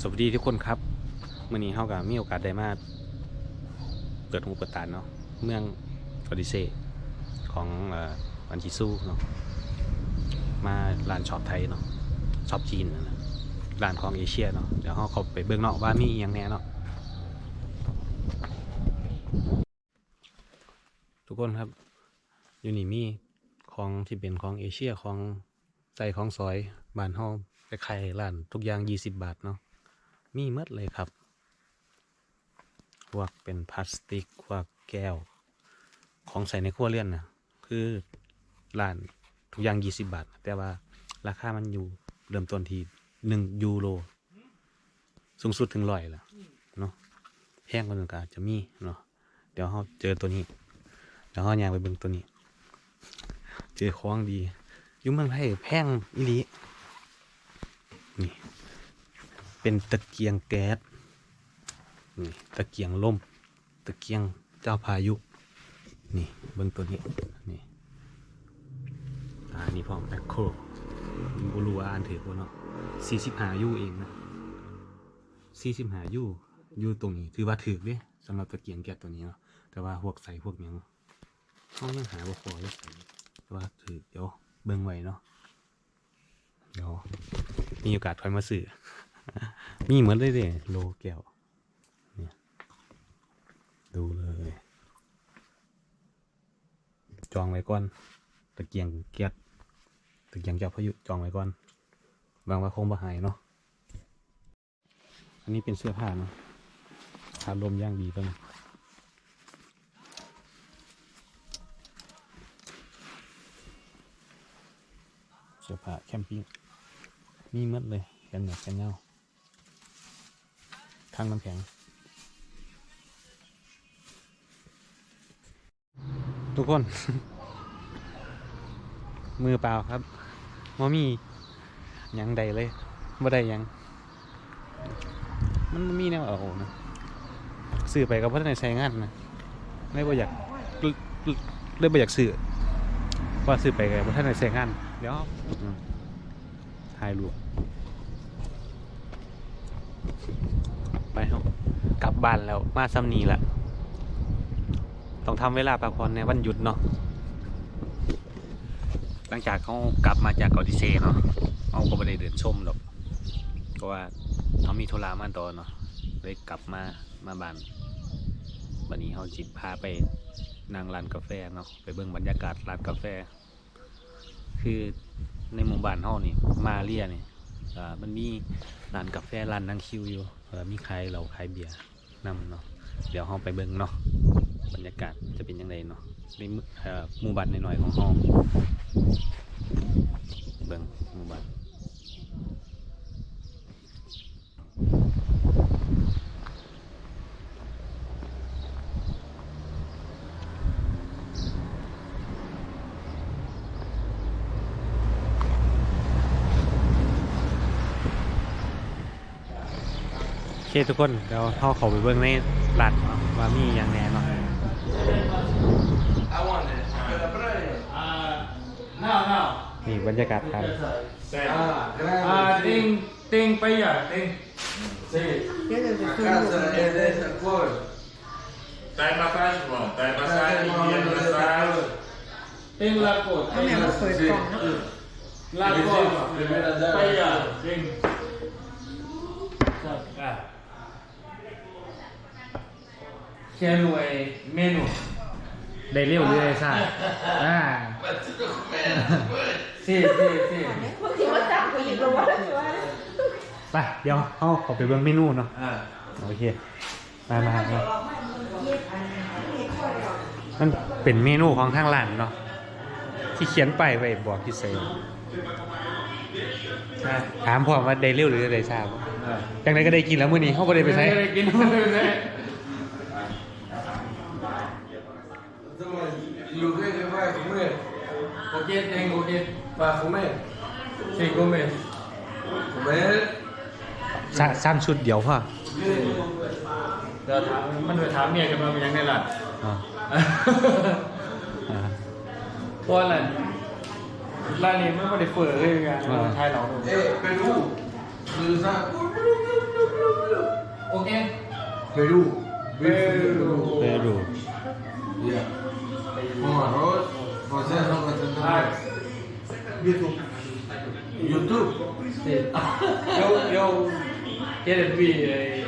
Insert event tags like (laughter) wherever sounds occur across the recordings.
สวัสดีทุกคนครับมื่อนี้เฮากับมีโอกาสได้มาเปิดหูเปิดตาเนาะเมืองออดิเซของอันจิซูเนาะมาร้านช็อปไทยเนาะช็อปจีนนะร้านของเอเชียเนาะเดี๋ยวเฮาเขาไปเบิ่งนาะว่ามีอหยังแน่เนาะทุกคนครับอยู่นี่มีของที่เป็นของเอเชียของใจของซอยบ้านเฮาไปขายร้านทุกอย่าง 20 บาทเนาะ มีหมดเลยครับพวกเป็นพลาสติกพวกแก้ว ของใส่ในครัวเรือนนะคือร้านทุกอย่าง20บาท แต่ว่าราคามันอยู่เริ่มต้นที่หนึ่งยูโรสูงสุดถึงร้อยละเนาะแพงกว่านึงกาจจะมีเนาะเดี๋ยวเราเจอตัวนี้เดี๋ยวเราอยางไปเบิ่งตัวนี้ เจอของดีอยู่เมืองไทยแพงอีหลีนี่ เป็นตะเกียงแก๊สนี่ตะเกียงลมตะเกียงเจ้าพายุ นี่เบิ้งตัวนี้ นี่อ่านี่พร้อมแมคโครบรูอ่านถือว่าเนาะสี่สิบหายูเองนะสี่สิบหายูยูตรงนี้ถือว่าถือเด้สำหรับตะเกียงแก๊สตัวนี้เนาะ แต่ว่าพวกใส่พวกหยังเขายังหาบ่พอเลยแต่ว่าถือเดี๋ยวเบิ้งไว้เนาะเดี๋ยวมีโอกาสคอยมาซื้อ มีเหมือนเลยเด้โลแก้วเนี่ยดูเลย จองไว้ก่อน ตะเกียงเกียดตะเกียงเจ้าพายุจองไว้ก่อนวางไว้คงบ่หายเนาะอันนี้เป็นเสื้อผ้าเนาะผ้าลมย่างดีต้นเสื้อผ้าแคมปิ้งมีหมดเลยแขนหนักแขนยา วทางน้ำแข็ง ทุกคน มือเปล่าครับมมียังใดเลยบ่ได้ยัง มันมีแนวเอานะซื้อไปก็บ่ได้ใช้งานนะเลยบ่อยากเลยบ่อยากซื้อว่าซื้อไปก็บ่ทันได้ใช้งาน เดี๋ยวถ่ายรูป ไปเฮากลับบ้านแล้วมาซ้ำนีละต้องทำเวลาพักผ่อนในวันหยุดเนาะหลังจากเขากลับมาจากเกาหลีเซเนาะเขาก็ไม่ได้เดินชมหรอกเพราะว่าเขามีธุระมาต่อเนาะเลยกลับมามาบ้านวันนี้เขาจิบพาไปนั่งร้านกาแฟเนาะไปเบิ่งบรรยากาศร้านกาแฟ คือในหมู่บ้านเขานี่มาเรียเนี่ย มันมีร้านกาแฟร้านนั่งคิวอยู่เออมีขายเหล้าขายเบียร์นำเนาะเดี๋ยวห้องไปเบิ่งเนาะบรรยากาศจะเป็นยังไงเนาะในหมู่เอ่อหมู่บ้านน้อยๆของเขาเบิ่งหมู่บ้าน คทุกคนเดี๋ยวเขาเขาไปเบิ่งในร้านเนาะว่ามีอย่างแน่เนาะ I want it. Uh, no, no. นี่บรรยากาศครับ Ah, grande. Uh, ting, ting pa yan, ting. Sì. A casa è dentro fuori. Dai massaggi, mo. Dai massaggi, Eh, via no, massaggi. Ting lakot. เอาแม่มาเปิดกล่องเนาะ Lakot. Primera dama. Pa yan, ting. Ah. Kenway menu. ได้เร็วหรือได้ซ่าอ่า Si, si, si. บางทีว่าจับไปอีกแล้วว่าว่าไปเดี๋ยวเขาขอไปเบิ่งเมนูเนาะ Ah. โอเค มามามามันเป็นเมนูของทางร้านเนาะ ที่เขียนไปไว้บอกที่เซล Ah. ถามพ่อว่าได้เร็วหรือได้ช้าบ่จังไดก็ได้กินแล้วมื้อนี้เขาก็ได้ไปใช้ Gin- Insomma, lo che che vai a comer? Okay, ting, okay. Va a comer. Si, come. Comer. สร้างสร้างชุดเดียวพ่อเดี๋ยวถามมันไปถามเมียกันมาเป็นยังไงล่ะอ่าอ่าเพราะอะไรร้านนี้มันไม่ได้เปิดเลยไงเราไทยเรา E Perù. Lo sa- โอเค Perú. Beef Perú. เปรู Yeah. Con arroz. José no me Ah, YouTube. YouTube. sì. Io, io ieri qui, eh,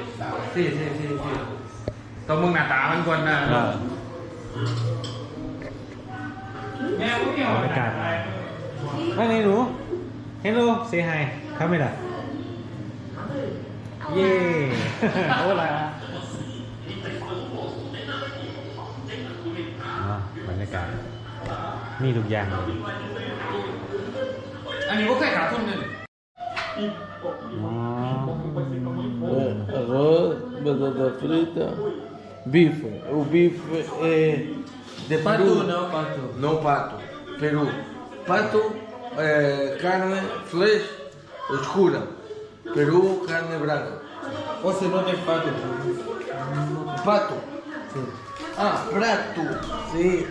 sì, sì, sì, sì. ตัวมึงหน้าตามันคนน่ะ ก็ แม่กูเหี่ยว บรรยากาศว่าไงหนู Hello say hi ครับไม่ล่ะเย่ โอ้ล่ะ กาศมีทุกอย่างเลย อันนี้ก็เคยขาดทุนหนึ่ง อ๋อ Eh, arroz, batata frita, bife. O bife é de Pato Peru. não, pato. Não pato. Peru. Pato, é, carne, flesh, escura. Peru, carne branca. Você não tem pato. Pato. Ah, prato. Sim.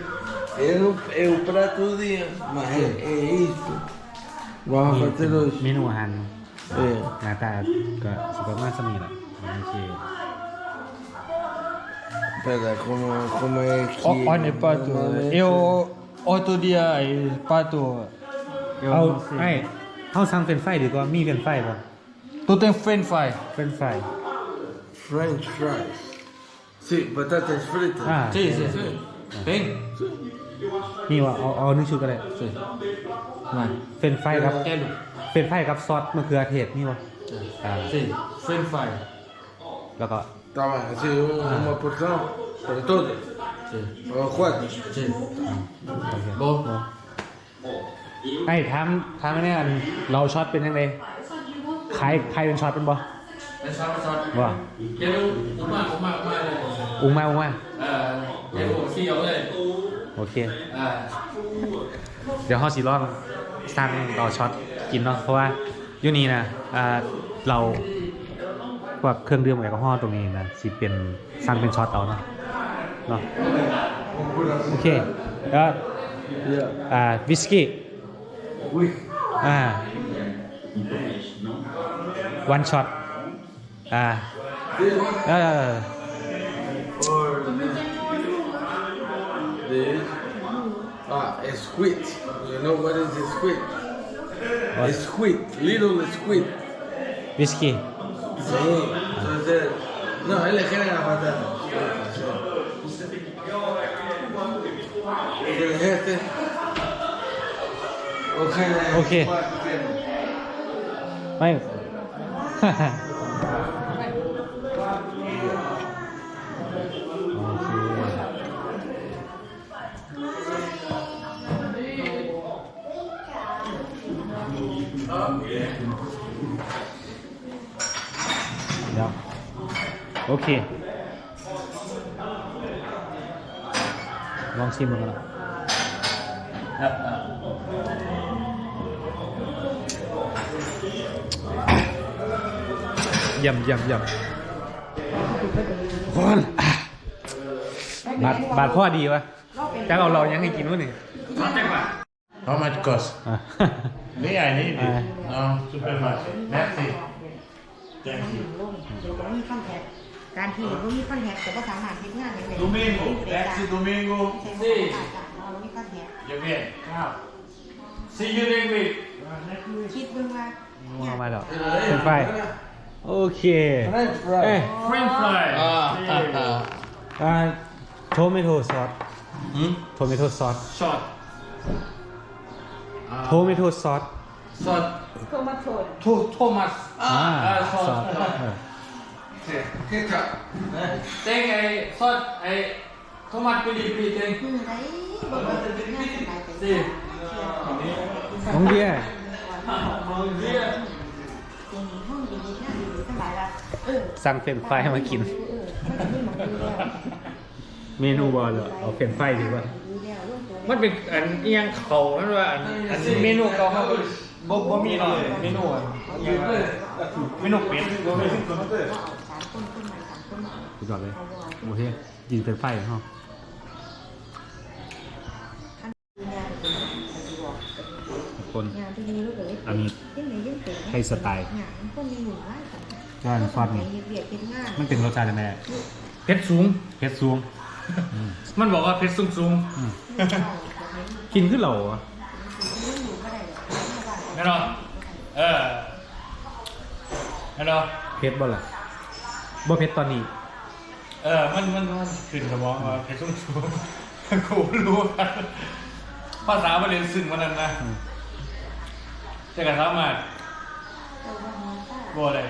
É o, é o prato do dia. Mas é, é isso. Vamos นี่ fazer hoje. เมนูอาหาร É. หน้าตาก็สุขภาพสมีแหละโอเค Espera, como, como é que... Oh, olha, pato. normalmente- Eu, outro dia, eh, pato. Eu เอา não sei. ไอ้เอาสั่งเป็นไฟดีกว่ามีเป็นไฟป่ะ Tu tem french fry? เป็นไฟ French fries. Sim, batatas fritas. Ah. Sim, sim, sim. Tem? นี่ว่าเอาเอาหนึ่งชุดก็ได้ Sim. Vai. เป็นไฟครับ Quero. เป็นไฟกับซอสมะเขือเทศนี่วะอ่า Sim. French fry. แล้วก็ Tá bem, assim, um- uma porção para todas. Sim. Para quatro. Sim. โอเค Bom. ไอ้ถามถามอันนี้อันเราช็อตเป็นยังไงใครใครเป็นช็อตเป็นบ่ Pensava só. ว่า Quero uma, uma, uma. อุ้งมาอุ้งมา Uh, quero sim, olha. โอเค Ah, เดี๋ยวเขาสิลองสั่งเราช็อตกินเนาะเพราะว่าอยู่นี่นะอ่าเราพวกเครื่องดื่มแอลกอฮอล์ตรงนี้นะสิเป็นสั่งเป็นช็อตเอาเนาะเนาะโอเคแล้ว Yeah. อ่าวิสกี้ Ui. อ่าวันช็อตอ่าเออ is uh, a squid. You know what is a squid? What? A squid, little squid. Whisky. Sí, entonces, no, él le genera la patata. Este, okay. Okay. Mine. (laughs) เดี๋ยวโอเค ลองชิมมันกันนะยำยำยำพอนอะบาดบาดพ่อดีวะจ้าเราเรายังให้กินวะนี่ How much cost? อะ Me, I need Ah. it. No, super much. Merci. Thank you. เดี๋ยวมีคอนแทคการที่เรามีคอนแทคแต่ก็สามารถทำงานได้เลย Domingo. Next domingo. ใช่ไหมเรามีคอนแทค You bien? Ciao. See you next week. คิดเบิ่งว่าเอามาแล้วเป็นไฟโอเค French เอ้ย fries. French fry. Ah, Sì. ah, ah. อ่าโทมิโตซอส Hmm? โทมิโตซอส Shot. โทมิโตซอส Shot. โทมาโทน To- Thomas. อ่า Ah, ซอส shot. เออ Ketchup. Tem aí, shot aí. Tomate pili pili tem. คืออะไรบอกว่าจะเป็นงานสบายใจ Sì. น้องเดีย Bom dia. เป็นห้องดีๆงานดีๆสบายละเออสั่งเฟรนช์ฟรายให้มากินเออมันจะมีหมองดีแล้วเมนูบอลเลยเอาเฟรนช์ฟรายดีกว่า มันเป็นอันเอียงเขานั่นว่าอันอันเมนูเก่าเขาบ่บ่มีเลยเมนูอะเอียงว่าเมนูเป็ดบ่มีก็เอาสามคนขึ้นมาสามคนมาสุดยอดเลยโอเคยิงเฟรนช์ฟรายของเขาขั้นงานเป็นงานที่บอกทุกคนงานที่มีลูกเอ๋ยอันนี้ยังไงยังเกิดให้สไตล์งานมันก็มีหนึ่งร้ายกันก้านฟันเฮ็ดเวียกเฮ็ดงานมันเป็นรสชาติยังไงเพชรสูงเผ็ดสูง มันบอกว่าเพชรสูงสูงกินขึ้นเหล่าอะแน่นอนเออแน่นอนเผ็ดบ่ล่ะบ่เผ็ดตอนนี้ เออ มันมันมันขึ้นสมองว่าเพชรสูงสูงกูรู้กันภาษาบาลีซึ่งมันนั่นนะแต่กระทำมาบ่ได้